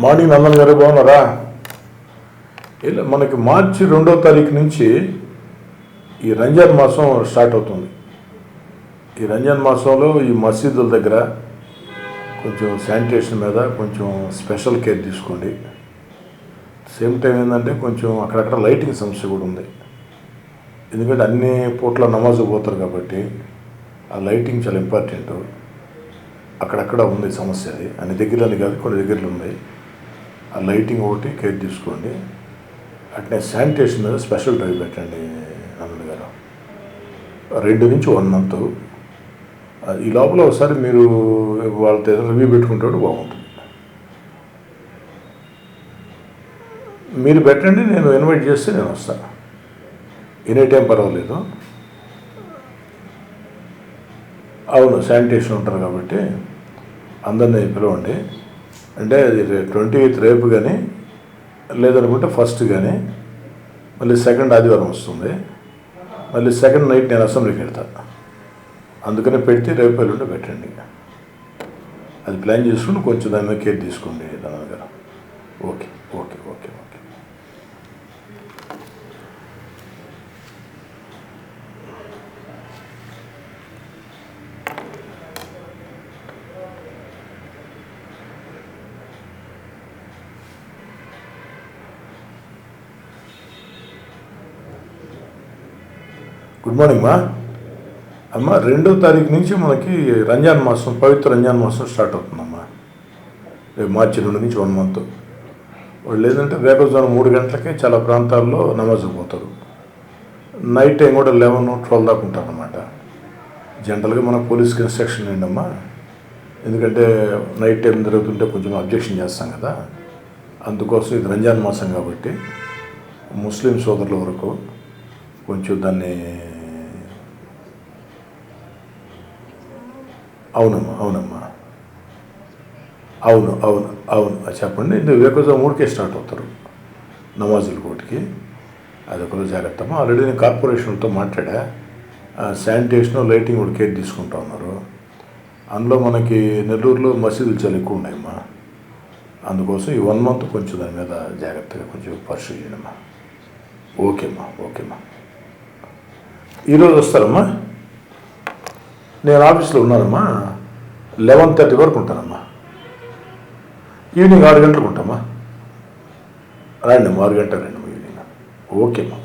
Morning Nandan గారు బాగున్నారా? ఇలా మనకి మార్చి రెండో తారీఖు నుంచి ఈ రంజాన్ మాసం స్టార్ట్ అవుతుంది. ఈ రంజాన్ మాసంలో ఈ మసీదుల దగ్గర కొంచెం శానిటేషన్ మీద కొంచెం స్పెషల్ కేర్ తీసుకోండి. సేమ్ టైం ఏంటంటే కొంచెం అక్కడక్కడ లైటింగ్ సమస్య కూడా ఉంది. ఎందుకంటే అన్ని పూట్ల నమాజ్ పోతారు కాబట్టి ఆ లైటింగ్ చాలా ఇంపార్టెంట్. అక్కడక్కడ ఉంది సమస్య అది. అన్ని దగ్గరలో కాదు కొన్ని దగ్గరలో ఉంది ఆ లైటింగ్ ఒకటి కేర్ తీసుకోండి. అట్నే శానిటేషన్ మీద స్పెషల్ డ్రైవ్ పెట్టండి నందుడు గారు. రెండు నుంచి వన్ మంత్. ఈ లోపల ఒకసారి మీరు వాళ్ళతో ఏదైనా రివ్యూ పెట్టుకుంటే బాగుంటుంది. మీరు పెట్టండి నేను ఇన్వైట్ చేస్తే నేను వస్తాను ఎనీ టైం పర్వాలేదు. అవును శానిటేషన్ ఉంటారు కాబట్టి అందరినీ పిలవండి. అంటే అది ట్వంటీ ఎయిత్ రేపు కానీ లేదనుకుంటే ఫస్ట్ కానీ మళ్ళీ సెకండ్ ఆదివారం వస్తుంది. మళ్ళీ సెకండ్ నైట్ నేను అసెంబ్లీకి వెళ్తాను అందుకని పెడితే రేపు ఎల్లుండి పెట్టండి. అది ప్లాన్ చేసుకుని కొంచెం దాని మీద కేర్ తీసుకోండి దాని దగ్గర ఓకే ఓకే గుడ్ మార్నింగ్ మా అమ్మ రెండో తారీఖు నుంచి మనకి రంజాన్ మాసం పవిత్ర రంజాన్ మాసం స్టార్ట్ అవుతుందమ్మా. రేపు మార్చి రెండు నుంచి వన్ మంత్. వాళ్ళు ఏంటంటే రేపజాను మూడు గంటలకే చాలా ప్రాంతాల్లో నమాజ్ పోతారు. నైట్ టైం కూడా లెవెన్ ట్వెల్వ్ దాకా ఉంటారనమాట జనరల్గా మన పోలీస్కి ఇన్స్ట్రక్షన్ ఏంటమ్మా ఎందుకంటే నైట్ టైం జరుగుతుంటే కొంచెం అబ్జెక్షన్ చేస్తాం కదా. అందుకోసం ఇది రంజాన్ మాసం కాబట్టి ముస్లిం సోదరుల వరకు కొంచెం దాన్ని అవునమ్మా అవునమ్మా. అవును అవును అవును. చెప్పండి. ఇది వివేకోజం మూడుకే స్టార్ట్ అవుతారు. నమాజుల కోటికి. అది ఒకరోజు జాగ్రత్తమ్మా ఆల్రెడీ నేను కార్పొరేషన్తో మాట్లాడా. శానిటేషన్ లైటింగ్ కూడా కేర్ తీసుకుంటా ఉన్నారు. అందులో మనకి నెల్లూరులో మసీదులు చాలా ఎక్కువ ఉన్నాయమ్మా. అందుకోసం ఈ వన్ మంత్ కొంచెం దాని మీద జాగ్రత్తగా కొంచెం పర్సూ చేయడమ్మా ఓకేమ్మా ఓకేమ్మా. ఈరోజు వస్తారమ్మా? నేను ఆఫీస్లో ఉన్నానమ్మా. లెవెన్ థర్టీ వరకు ఉంటానమ్మా. ఈవినింగ్ ఆరు గంటలకు ఉంటామా? రండి అమ్మా, ఆరు గంటలు రండి అమ్మా ఈవినింగ్. ఓకేమ్మా